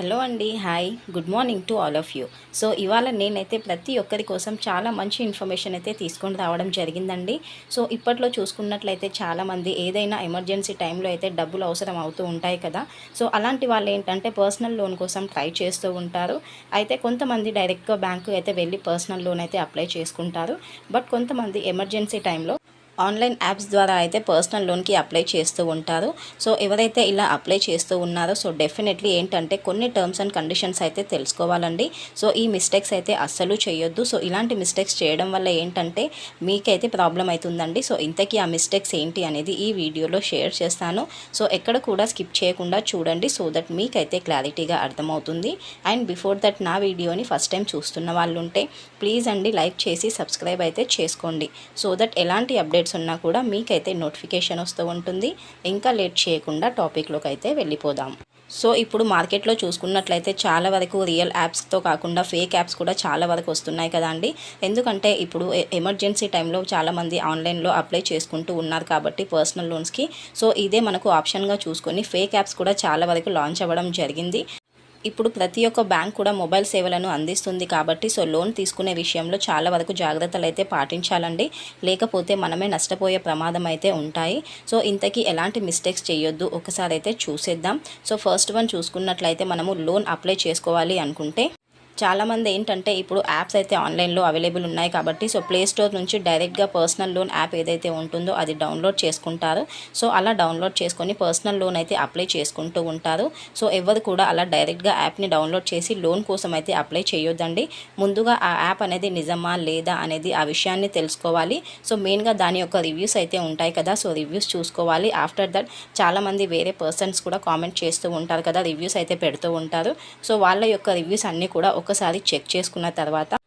Hello అండి hi good morning to all of you. So ఇవాళ నేనైతే ప్రతి ఒక్కరి కోసం చాలా మంచి ఇన్ఫర్మేషన్ అయితే తీసుకొని రావడం జరిగిందండి. సో ఇప్పట్లో చూసుకున్నట్లయితే చాలామంది ఏదైనా ఎమర్జెన్సీ టైంలో అయితే డబ్బులు అవసరం అవుతూ ఉంటాయి కదా. సో అలాంటి వాళ్ళు ఏంటంటే పర్సనల్ లోన్ కోసం ట్రై చేస్తూ ఉంటారు. అయితే కొంతమంది డైరెక్ట్గా బ్యాంకు అయితే వెళ్ళి పర్సనల్ లోన్ అయితే అప్లై చేసుకుంటారు. బట్ కొంతమంది ఎమర్జెన్సీ టైంలో ఆన్లైన్ యాప్స్ ద్వారా అయితే పర్సనల్ లోన్కి అప్లై చేస్తూ ఉంటారు. సో ఎవరైతే ఇలా అప్లై చేస్తూ ఉన్నారో సో డెఫినెట్లీ ఏంటంటే కొన్ని టర్మ్స్ అండ్ కండిషన్స్ అయితే తెలుసుకోవాలండి. సో ఈ మిస్టేక్స్ అయితే అస్సలు చేయొద్దు. సో ఇలాంటి మిస్టేక్స్ చేయడం వల్ల ఏంటంటే మీకైతే ప్రాబ్లం అవుతుందండి. సో ఇంతకీ ఆ మిస్టేక్స్ ఏంటి అనేది ఈ వీడియోలో షేర్ చేస్తాను. సో ఎక్కడ కూడా స్కిప్ చేయకుండా చూడండి. సో దట్ మీకైతే క్లారిటీగా అర్థమవుతుంది. అండ్ బిఫోర్ దట్ నా వీడియోని ఫస్ట్ టైం చూస్తున్న వాళ్ళు ఉంటే ప్లీజ్ అండి లైక్ చేసి సబ్స్క్రైబ్ అయితే చేసుకోండి. సో దట్ ఎలాంటి అప్డేట్స్ ఉన్నా కూడా మీకైతే నోటిఫికేషన్ వస్తూ ఉంటుంది. ఇంకా లేట్ చేయకుండా టాపిక్లోకి అయితే వెళ్ళిపోదాం. సో ఇప్పుడు మార్కెట్లో చూసుకున్నట్లయితే చాలా వరకు రియల్ యాప్స్తో కాకుండా ఫేక్ యాప్స్ కూడా చాలా వరకు వస్తున్నాయి కదండి ఎందుకంటే ఇప్పుడు ఎమర్జెన్సీ టైంలో చాలామంది ఆన్లైన్లో అప్లై చేసుకుంటూ ఉన్నారు కాబట్టి పర్సనల్ లోన్స్కి. సో ఇదే మనకు ఆప్షన్గా చూసుకొని ఫేక్ యాప్స్ కూడా చాలా వరకు లాంచ్ అవ్వడం జరిగింది. ఇప్పుడు ప్రతి ఒక్క బ్యాంక్ కూడా మొబైల్ సేవలను అందిస్తుంది కాబట్టి సో లోన్ తీసుకునే విషయంలో చాలా వరకు జాగ్రత్తలు అయితే పాటించాలండి. లేకపోతే మనమే నష్టపోయే ప్రమాదం అయితే ఉంటాయి. సో ఇంతకీ ఎలాంటి మిస్టేక్స్ చేయొద్దు ఒకసారి అయితే చూసేద్దాం. సో ఫస్ట్ వన్ చూసుకున్నట్లయితే మనము లోన్ అప్లై చేసుకోవాలి అనుకుంటే చాలామంది ఏంటంటే ఇప్పుడు యాప్స్ అయితే ఆన్లైన్లో అవైలబుల్ ఉన్నాయి కాబట్టి సో ప్లే స్టోర్ నుంచి డైరెక్ట్గా పర్సనల్ లోన్ యాప్ ఏదైతే ఉంటుందో అది డౌన్లోడ్ చేసుకుంటారు. సో అలా డౌన్లోడ్ చేసుకొని పర్సనల్ లోన్ అయితే అప్లై చేసుకుంటూ ఉంటారు. సో ఎవరు కూడా అలా డైరెక్ట్గా యాప్ని డౌన్లోడ్ చేసి లోన్ కోసం అయితే అప్లై చేయొద్దండి. ముందుగా ఆ యాప్ అనేది నిజమా లేదా అనేది ఆ విషయాన్ని తెలుసుకోవాలి. సో మెయిన్గా దాని యొక్క రివ్యూస్ అయితే ఉంటాయి కదా సో రివ్యూస్ చూసుకోవాలి. ఆఫ్టర్ దట్ చాలామంది వేరే పర్సన్స్ కూడా కామెంట్ చేస్తూ ఉంటారు కదా రివ్యూస్ అయితే పెడుతూ ఉంటారు. సో వాళ్ళ యొక్క రివ్యూస్ అన్నీ కూడా ఒక ఒక్కసారి చెక్ చేసుకున్న తర్వాత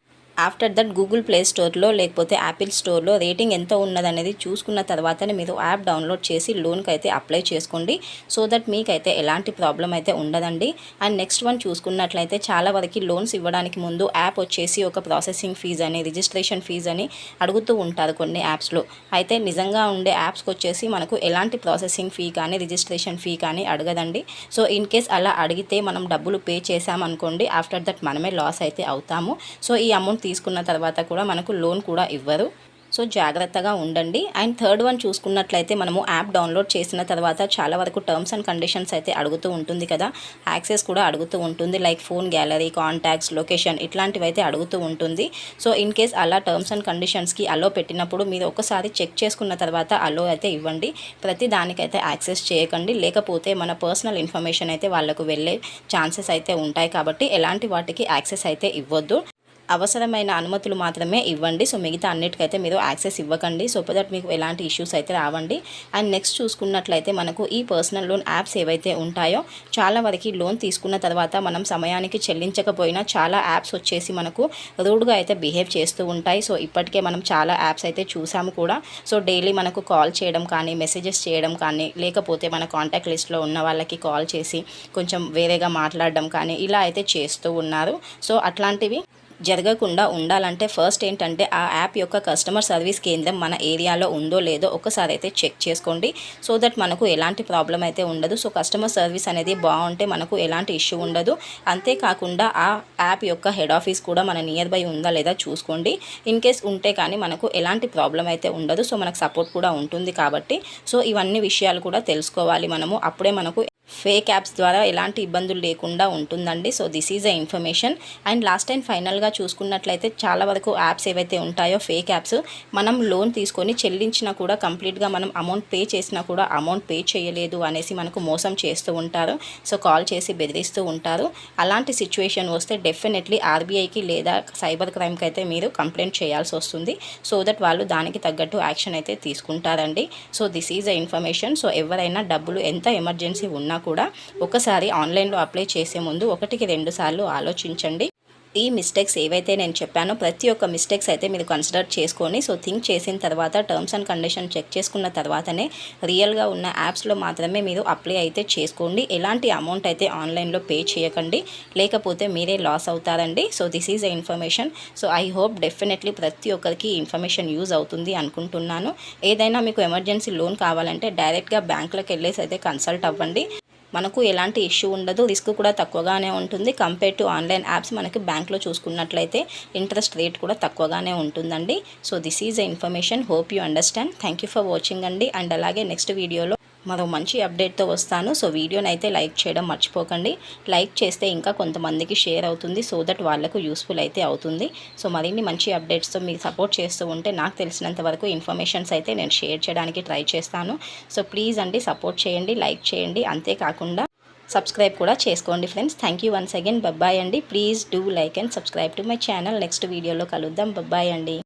ఆఫ్టర్ దట్ గూగుల్ ప్లే స్టోర్లో లేకపోతే యాపిల్ స్టోర్లో రేటింగ్ ఎంత ఉన్నదనేది చూసుకున్న తర్వాతనే మీరు యాప్ డౌన్లోడ్ చేసి లోన్కి అయితే అప్లై చేసుకోండి. సో దట్ మీకైతే ఎలాంటి ప్రాబ్లం అయితే ఉండదండి. అండ్ నెక్స్ట్ వన్ చూసుకున్నట్లయితే చాలా వరకు లోన్స్ ఇవ్వడానికి ముందు యాప్ వచ్చేసి ఒక ప్రాసెసింగ్ ఫీజ్ అని రిజిస్ట్రేషన్ ఫీజ్ అని అడుగుతూ ఉంటారు కొన్ని యాప్స్లో. అయితే నిజంగా ఉండే యాప్స్కి వచ్చేసి మనకు ఎలాంటి ప్రాసెసింగ్ ఫీ కానీ రిజిస్ట్రేషన్ ఫీ కానీ అడగదండి. సో ఇన్ కేస్ అలా అడిగితే మనం డబ్బులు పే చేసామనుకోండి ఆఫ్టర్ దట్ మనమే లాస్ అయితే అవుతాము. సో ఈ అమౌంట్ తీసుకున్న తర్వాత కూడా మనకు లోన్ కూడా ఇవ్వరు. సో జాగ్రత్తగా ఉండండి. అండ్ థర్డ్ వన్ చూసుకున్నట్లయితే మనము యాప్ డౌన్లోడ్ చేసిన తర్వాత చాలా వరకు టర్మ్స్ అండ్ కండిషన్స్ అయితే అడుగుతూ ఉంటుంది కదా. యాక్సెస్ కూడా అడుగుతూ ఉంటుంది. Like phone gallery contacts location ఇట్లాంటివి అయితే అడుగుతూ ఉంటుంది. సో ఇన్ కేస్ అలా టర్మ్స్ అండ్ కండిషన్స్కి అలో పెట్టినప్పుడు మీరు ఒకసారి చెక్ చేసుకున్న తర్వాత అలో అయితే ఇవ్వండి. ప్రతి దానికైతే యాక్సెస్ చేయకండి. లేకపోతే మన పర్సనల్ ఇన్ఫర్మేషన్ అయితే వాళ్ళకు వెళ్ళే ఛాన్సెస్ అయితే ఉంటాయి కాబట్టి ఎలాంటి వాటికి యాక్సెస్ అయితే ఇవ్వద్దు. అవసరమైన అనుమతులు మాత్రమే ఇవ్వండి. సో మిగతా అన్నిటికైతే మీరు యాక్సెస్ ఇవ్వకండి. సో దట్ మీకు ఎలాంటి ఇష్యూస్ అయితే రావండి. అండ్ నెక్స్ట్ చూసుకున్నట్లయితే మనకు ఈ పర్సనల్ లోన్ యాప్స్ ఏవైతే ఉంటాయో చాలా వరకు లోన్ తీసుకున్న తర్వాత మనం సమయానికి చెల్లించకపోయినా చాలా యాప్స్ వచ్చేసి మనకు రూడ్గా అయితే బిహేవ్ చేస్తూ ఉంటాయి. సో ఇప్పటికే మనం చాలా యాప్స్ అయితే చూసాము కూడా. సో డైలీ మనకు కాల్ చేయడం కానీ మెసేజెస్ చేయడం కానీ లేకపోతే మన కాంటాక్ట్ లిస్ట్లో ఉన్న వాళ్ళకి కాల్ చేసి కొంచెం వేరేగా మాట్లాడడం కానీ ఇలా అయితే చేస్తూ ఉన్నారు. సో అట్లాంటివి జరగకుండా ఉండాలంటే ఫస్ట్ ఏంటంటే ఆ యాప్ యొక్క కస్టమర్ సర్వీస్ కేంద్రం మన ఏరియాలో ఉందో లేదో ఒకసారి అయితే చెక్ చేసుకోండి. సో దట్ మనకు ఎలాంటి ప్రాబ్లం అయితే ఉండదు. సో కస్టమర్ సర్వీస్ అనేది బాగుంటే మనకు ఎలాంటి ఇష్యూ ఉండదు. అంతేకాకుండా ఆ యాప్ యొక్క హెడ్ ఆఫీస్ కూడా మన నియర్ బై ఉందా లేదా చూసుకోండి. ఇన్ కేస్ ఉంటే కానీ మనకు ఎలాంటి ప్రాబ్లం అయితే ఉండదు. సో మనకు సపోర్ట్ కూడా ఉంటుంది కాబట్టి. సో ఇవన్నీ విషయాలు కూడా తెలుసుకోవాలి మనము. అప్పుడే మనకు ఫేక్ యాప్స్ ద్వారా ఎలాంటి ఇబ్బందులు లేకుండా ఉంటుందండి. So this is a information and last time ఫైనల్గా చూసుకున్నట్లయితే చాలా వరకు యాప్స్ ఏవైతే ఉంటాయో ఫేక్ యాప్స్ మనం లోన్ తీసుకొని చెల్లించినా కూడా కంప్లీట్గా మనం అమౌంట్ పే చేసినా కూడా అమౌంట్ పే చేయలేదు అనేసి మనకు మోసం చేస్తూ ఉంటారు. సో కాల్ చేసి బెదిరిస్తూ ఉంటారు. అలాంటి సిచ్యువేషన్ వస్తే డెఫినెట్లీ ఆర్బీఐకి లేదా సైబర్ క్రైమ్కి అయితే మీరు కంప్లైంట్ చేయాల్సి వస్తుంది. సో దట్ వాళ్ళు దానికి తగ్గట్టు యాక్షన్ అయితే తీసుకుంటారండి. So this is a information so ఎవరైనా డబ్బులు ఎంత ఎమర్జెన్సీ ఉన్నా కూడా ఒకసారి ఆన్లైన్లో అప్లై చేసే ముందు ఒకటికి రెండు సార్లు ఆలోచించండి. ఈ మిస్టేక్స్ ఏవైతే నేను చెప్పానో ప్రతి ఒక్క మిస్టేక్స్ అయితే మీరు కన్సిడర్ చేసుకొని సో థింక్ చేసిన తర్వాత టర్మ్స్ అండ్ కండిషన్ చెక్ చేసుకున్న తర్వాతనే రియల్గా ఉన్న యాప్స్లో మాత్రమే మీరు అప్లై అయితే చేసుకోండి. ఎలాంటి అమౌంట్ అయితే ఆన్లైన్లో పే చేయకండి. లేకపోతే మీరే లాస్ అవుతారండి. So this is a information. So I hope definitely ప్రతి ఒక్కరికి ఇన్ఫర్మేషన్ యూజ్ అవుతుంది అనుకుంటున్నాను. ఏదైనా మీకు ఎమర్జెన్సీ లోన్ కావాలంటే డైరెక్ట్గా బ్యాంకులకు వెళ్ళేసి అయితే కన్సల్ట్ అవ్వండి. మనకు ఎలాంటి ఇష్యూ ఉండదు రిస్క్ కూడా తక్కువగానే ఉంటుంది. కంపేర్ టు ఆన్లైన్ యాప్స్ మనకి బ్యాంక్లో చూసుకున్నట్లయితే ఇంట్రెస్ట్ రేట్ కూడా తక్కువగానే ఉంటుందండి. So this is a information hope you understand thank you for watching అండి. అండ్ అలాగే నెక్స్ట్ వీడియోలో మరో మంచి అప్డేట్తో వస్తాను. సో వీడియోని అయితే లైక్ చేయడం మర్చిపోకండి. లైక్ చేస్తే ఇంకా కొంతమందికి షేర్ అవుతుంది. సో దట్ వాళ్ళకు యూస్ఫుల్ అయితే అవుతుంది. సో మరిన్ని మంచి అప్డేట్స్తో మీరు సపోర్ట్ చేస్తూ ఉంటే నాకు తెలిసినంత వరకు ఇన్ఫర్మేషన్స్ అయితే నేను షేర్ చేయడానికి ట్రై చేస్తాను. సో ప్లీజ్ అండి సపోర్ట్ చేయండి లైక్ చేయండి. అంతేకాకుండా సబ్స్క్రైబ్ కూడా చేసుకోండి friends. Thank you once again. Bye bye అండి. Please do like and subscribe to my channel. Next వీడియోలో కలుద్దాం. బబ్బాయ్ అండి.